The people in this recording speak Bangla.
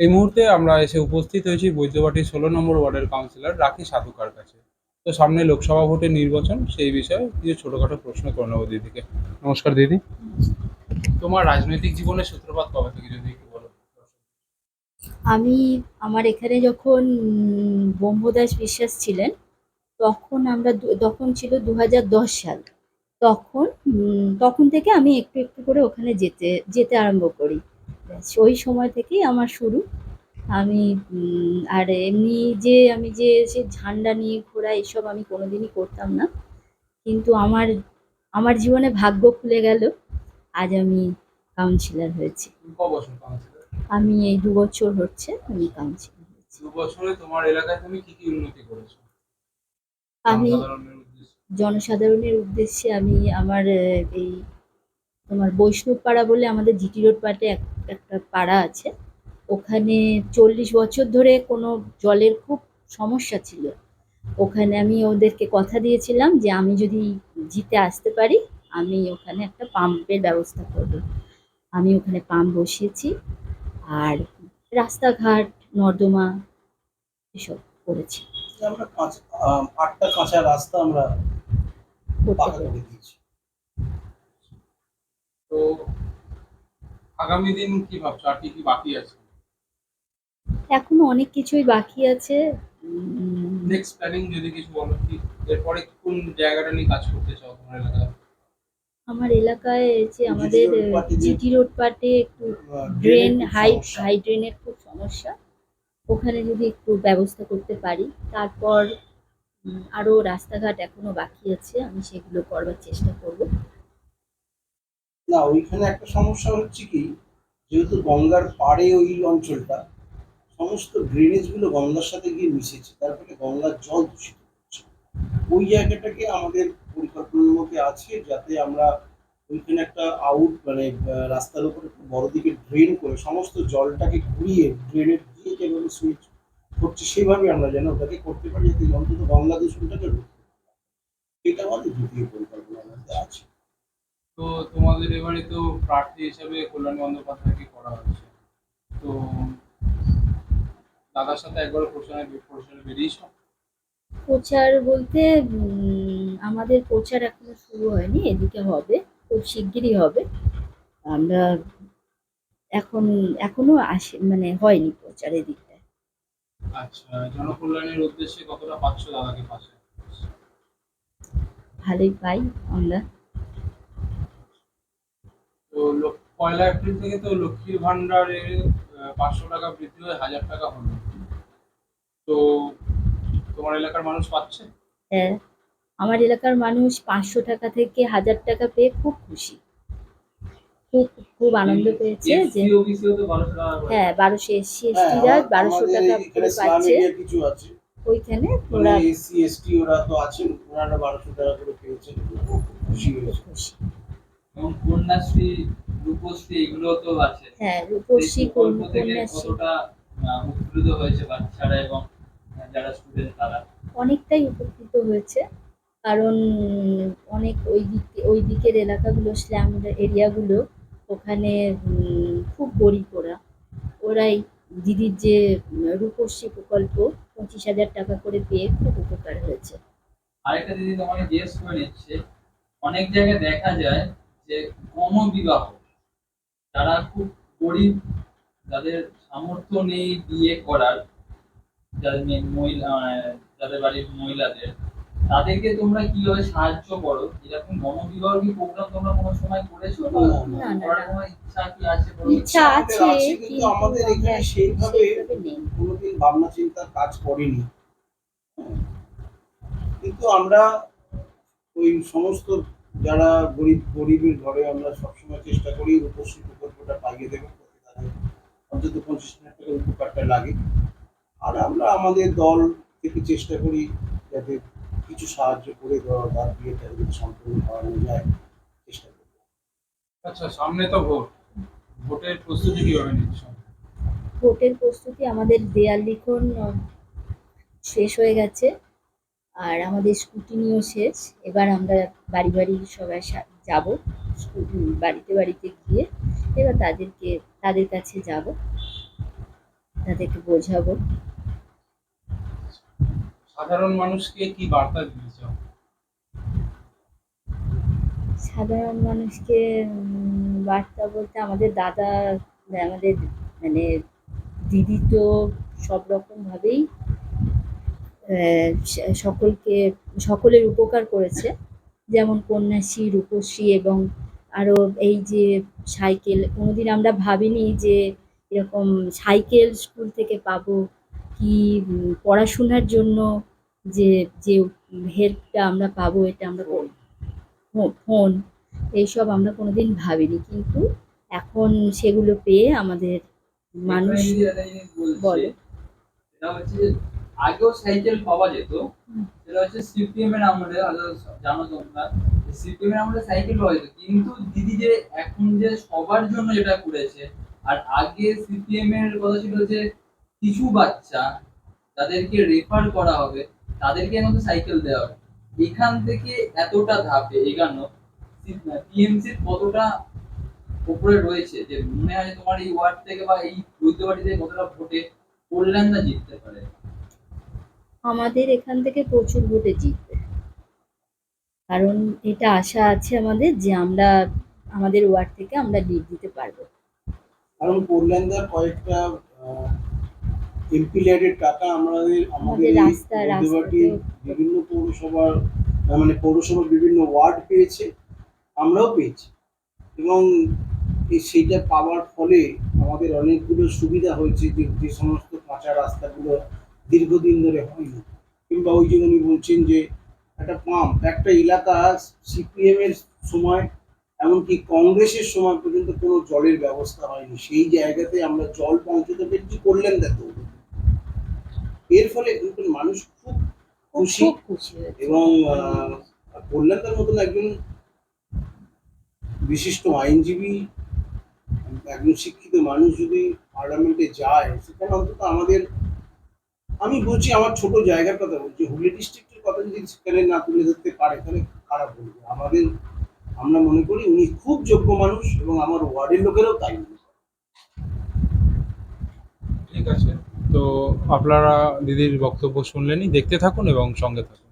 এই মুহূর্তে আমরা এসে উপস্থিত হয়েছি বৈদ্যবাটি ষোলো নম্বর ওয়ার্ডের কাউন্সিলর রাখি সাধুকার কাছে। তো সামনে লোকসভা ভোটের নির্বাচন, সেই বিষয়ে কিছু ছোটোখাটো প্রশ্ন করে নেব দিদিকে। নমস্কার দিদি। তোমার রাজনৈতিক জীবনের সূত্রপাত কবে থেকে যদি একটু বলো। আমি আমার এখানে যখন ব্রহ্মদাস বিশ্বাস ছিলেন, তখন আমরা তখন ছিল দু সাল। তখন তখন থেকে আমি একটু একটু করে ওখানে যেতে যেতে আরম্ভ করি। ব্যাস, ওই সময় থেকেই আমার শুরু। আমি আর এমনি যে আমি যে সে ঝান্ডা নিয়ে ঘোরা এসব আমি কোনোদিনই করতাম না। কিন্তু আমার আমার জীবনে ভাগ্য খুলে গেল। আজ আমি কাউন্সিলর হয়েছি। আমি এই দু বছর হচ্ছে আমি কাউন্সিলর হয়েছি। দু বছরে তোমার এলাকায় তুমি কি কি উন্নতি করেছ? আমি জনসাধারণের উদ্দেশ্যে। আমি আমার এই তোমার বৈষ্ণব পাড়া বলে আমাদের জিটি রোড পাটে এক- একটা পাড়া আছে। ওখানে চল্লিশ বছর ধরে কোনো জলের খুব সমস্যা ছিল। ওখানে আমি ওদেরকে কথা দিয়েছিলাম যে আমি যদি জিতে আসতে পারি আমি ওখানে একটা পাম্পের ব্যবস্থা করব। আমি ওখানে পাম্প বসিয়েছি আর রাস্তাঘাট নর্দমা এসব করেছি। আমরা কাঁচা আটটা কাঁচা রাস্তা আমরা করতে পাকা করে দিয়েছি। তো আগামী দিন কি ভাবছ? আর কি কি বাকি আছে? এখনও অনেক কিছুই বাকি আছে। নেক্সট প্ল্যানিং যদি কিছু বলো কি এরপরে কোন জায়গাটা নিয়ে কাজ করতে চাও তোমার এলাকায়? আমার এলাকায় যে আমাদের জিটি রোড পাটে একটু ড্রেন হাই হাই ড্রেনের খুব সমস্যা। ওখানে যদি একটু ব্যবস্থা করতে পারি। তারপর উম, আরও রাস্তাঘাট এখনও বাকি আছে। আমি সেগুলো করবার চেষ্টা করব। না, ওইখানে একটা সমস্যা হচ্ছে কি, যেহেতু গঙ্গার পাড়ে ওই অঞ্চলটা, সমস্ত ড্রেনেজগুলো গঙ্গার সাথে গিয়ে মিশেছে, তার ফলে গঙ্গার জল দূষিত হচ্ছে ওই জায়গাটাকে আমাদের পরিকল্পনার মধ্যে আছে, যাতে আমরা ওইখানে একটা আউট মানে রাস্তার উপরে বড় দিকে ড্রেন করে সমস্ত জলটাকে ঘুরিয়ে ড্রেনের দিয়ে যেভাবে সুইচ করছে, সেভাবে আমরা যেন ওটাকে করতে পারি, যাতে অন্তত গঙ্গা দূষণটাকে রোধ করতে পারি। এটা আমাদের দ্বিতীয় আছে তো তোমাদের এবারে তো প্রার্থী হিসেবে কল্যাণ বন্দ্যোপাধ্যায়কে করা হয়েছে তো দাদার সাথে একবার প্রচারে প্রচারে বেরিয়েছো? প্রচার বলতে আমাদের প্রচার এখনও শুরু হয়নি এদিকে হবে খুব শিগগিরই হবে। আমরা এখন এখনও আসে মানে হয়নি প্রচার এদিকটা আচ্ছা জনকল্যাণের উদ্দেশ্যে কতটা পাচ্ছ দাদাকে পাশে? ভালোই পাই আমরা তো লোক- পয়লা এপ্রিল থেকে তো লক্ষ্মীর ভান্ডারে পাঁচশো টাকা বৃদ্ধি হয়ে হাজার টাকা হলো। তো তোমার এলাকার মানুষ পাচ্ছে? হ্যাঁ আমার এলাকার মানুষ পাঁচশো টাকা থেকে হাজার টাকা পেয়ে খুব খুশি। খুব খুব আনন্দ পেয়েছে যে হ্যাঁ বারোশো এসসি এসটিরা হ্যাঁ, বারোশো আমাদের টাকা করে পাচ্ছে। কিছু আছে। ওইখানে মানে ওরা এসসি এসটি ওরা তো আছেন ওনারা বারোশো টাকা করে পেয়েছেন। খুশি হয়েছে খুশি। এবং কন্যাশ্রী রূপশ্রী এগুলো তো আছে। হ্যাঁ রূপশ্রী কতটা উপকৃত হয়েছে বাচ্চারা এবং যারা স্টুডেন্ট তারা? অনেকটাই উপকৃত হয়েছে কারণ অনেক ওই দিক ওই দিকের এলাকাগুলো স্ল্যাম এরিয়াগুলো ওখানে খুব গরিব ওরা। ওরাই দিদির যে রূপশ্রী প্রকল্প পঁচিশ হাজার টাকা করে পেয়ে খুব উপকার হয়েছে। আরেকটা দিদি তোমাকে জিজ্ঞেস করে নিচ্ছে অনেক জায়গায় দেখা যায় যে গণবিবাহ। যারা খুব গরিব যাদের সামর্থ্য নেই বিয়ে করার যাদের মহিলা আহ, যাদের বাড়ির মহিলাদের তাদেরকে তোমরা কীভাবে সাহায্য করো? এরকম গণবিবাহ কি প্রোগ্রাম তোমরা কোনো সময় করেছ না, না, না, করার কোনো ইচ্ছা কি আছে? ইচ্ছা আছে কিন্তু আমাদের এখানে সেইভাবে কোনোদিন ভাবনা চিন্তা কাজ করেনি। কিন্তু আমরা ওই সমস্ত যারা গরিব গরিবের ঘরে আমরা সবসময় চেষ্টা করি রূপশ্রী প্রকল্পটা পাইয়ে দেবো যাতে তাদের অন্তত পঞ্চাশ হাজার টাকার উপকারটা লাগে। আর আমরা আমাদের দল থেকে চেষ্টা করি যাতে কিছু সাহায্য করে দেওয়া তার বিয়েটা যদি সম্পূর্ণ করানো যায় চেষ্টা করি আচ্ছা সামনে তো ভোট। ভোটের প্রস্তুতি কীভাবে নিচ্ছ? ভোটের প্রস্তুতি আমাদের দেয়াল লিখন শেষ হয়ে গেছে। আর আমাদের স্কুটিনিও শেষ। এবার আমরা বাড়ি বাড়ি সবাই যাব। স্কুটি বাড়িতে বাড়িতে গিয়ে এবার তাদেরকে তাদের কাছে যাব। তাদেরকে বোঝাবো। সাধারণ মানুষকে কি বার্তা দিতে চাও? সাধারণ মানুষকে বার্তা বলতে আমাদের দাদা আমাদের মানে দিদি তো সব রকম ভাবেই সকলকে সকলের উপকার করেছে। যেমন কন্যাশ্রী রূপশ্রী এবং আরও এই যে সাইকেল কোনোদিন আমরা ভাবিনি যে এরকম সাইকেল স্কুল থেকে পাবো কি পড়াশোনার জন্য যে যে হেল্পটা আমরা পাবো এটা আমরা ফোন এইসব আমরা কোনোদিন ভাবিনি। কিন্তু এখন সেগুলো পেয়ে আমাদের মানুষ বলো। আগেও সাইকেল পাওয়া যেত। সেটা হচ্ছে সিপিএম এর আমলে জানো তোমরা? সিপিএম এর আমলে সাইকেল পাওয়া যেত। কিন্তু দিদি যে এখন যে সবার জন্য যেটা করেছে আর আগে সিপিএম এর কথা ছিল যে কিছু বাচ্চা তাদেরকে রেফার করা হবে তাদেরকে মতো সাইকেল দেওয়া হবে। এখান থেকে এতটা ধাপে এগানো টিএমসির কতটা উপরে রয়েছে যে মনে হয় তোমার এই ওয়ার্ড থেকে বা এই বৈদ্যবাড়িতে কতটা ভোটে কল্যাণ না জিততে পারে? আমাদের এখান থেকে প্রচুর ভোটে জিতবে। কারণ এটা আশা আছে আমাদের যে আমরা আমাদের ওয়ার্ড থেকে আমরা লিড দিতে পারব। কারণ কল্যাণদার কয়েকটা এমপি ল্যাডের টাকা আমাদের আমাদের রাস্তা বিভিন্ন পৌরসভার মানে পৌরসভার বিভিন্ন ওয়ার্ড পেয়েছে আমরাও পেয়েছি। এবং এই সেইটা পাওয়ার ফলে আমাদের অনেকগুলো সুবিধা হয়েছে যে যে সমস্ত কাঁচা রাস্তাগুলো দীর্ঘদিন ধরে হয়নি কিংবা ওই যে উনি বলছেন যে একটা পাম্প একটা এলাকা সিপিএম এর সময় এমনকি কংগ্রেসের সময় পর্যন্ত কোনো জলের ব্যবস্থা হয়নি। সেই জায়গাতে আমরা জল পৌঁছতে পেরেছি করলেন দেখো? এর ফলে কিন্তু মানুষ খুব খুশি এবং আহ, কল্যাণদার মতন একজন বিশিষ্ট আইনজীবী একজন শিক্ষিত মানুষ যদি পার্লামেন্টে যায় সেখানে অন্তত আমাদের আমি বলছি আমার ছোট জায়গার কথা বলছি, হুগলি ডিস্ট্রিক্টের কথা যদি সেখানে না তুলে ধরতে পারে, তাহলে খারাপ বলবে আমাদের, আমরা মনে করি উনি খুব যোগ্য মানুষ এবং আমার ওয়ার্ডের লোকেরও তাই ঠিক আছে। তো আপনারা দিদির বক্তব্য শুনলেনই, দেখতে থাকুন এবং সঙ্গে থাকুন।